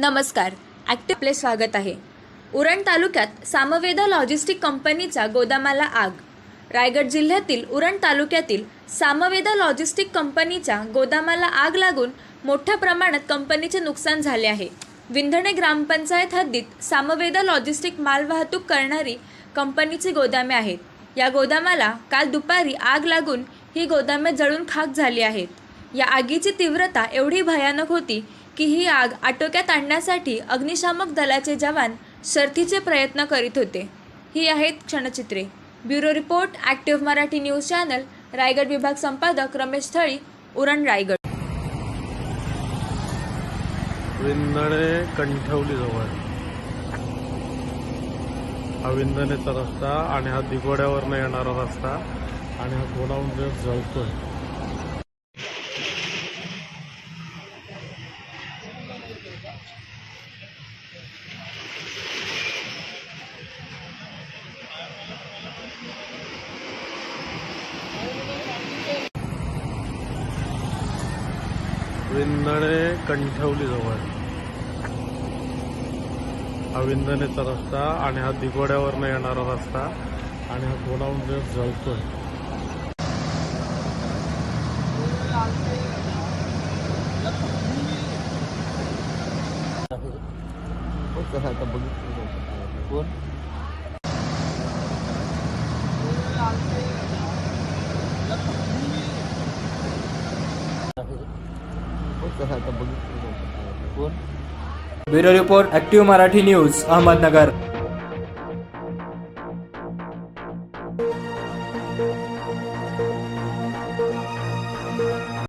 नमस्कार. ॲक्टिव आपले स्वागत आहे. उरण तालुक्यात सामवेदा लॉजिस्टिक कंपनीच्या गोदामाला आग. रायगड जिल्ह्यातील उरण तालुक्यातील सामवेदा लॉजिस्टिक कंपनीच्या गोदामाला आग लागून मोठ्या प्रमाणात कंपनीचे नुकसान झाले आहे. विंधणे ग्रामपंचायत हद्दीत सामवेदा लॉजिस्टिक मालवाहतूक करणारी कंपनीची गोदामे आहेत. या गोदामाला काल दुपारी आग लागून ही गोदामे जळून खाक झाली आहेत. या आगीची तीव्रता एवढी भयानक होती की ही आग आटोक्यात आणण्यासाठी अग्निशामक दलाचे जवान शर्थीचे प्रयत्न करीत होते. ही आहेत क्षणचित्रे. Bureau report active Marathi news channel Raigad विभाग संपादक रमेश थळी उरण रायगड. विंदणे कंठवली जवळ. हा विंधणेचा रस्ता आणि हा दिगोड्यावरनं येणारा रस्ता आणि हा गोडाऊन जळतोय विंदणे कंठवली जवळ. हा विंदणेचा रस्ता आणि हा दिगोड्यावरनं येणारा रस्ता आणि हा godown जळतोय. Bureau report active Marathi news Ahmednagar.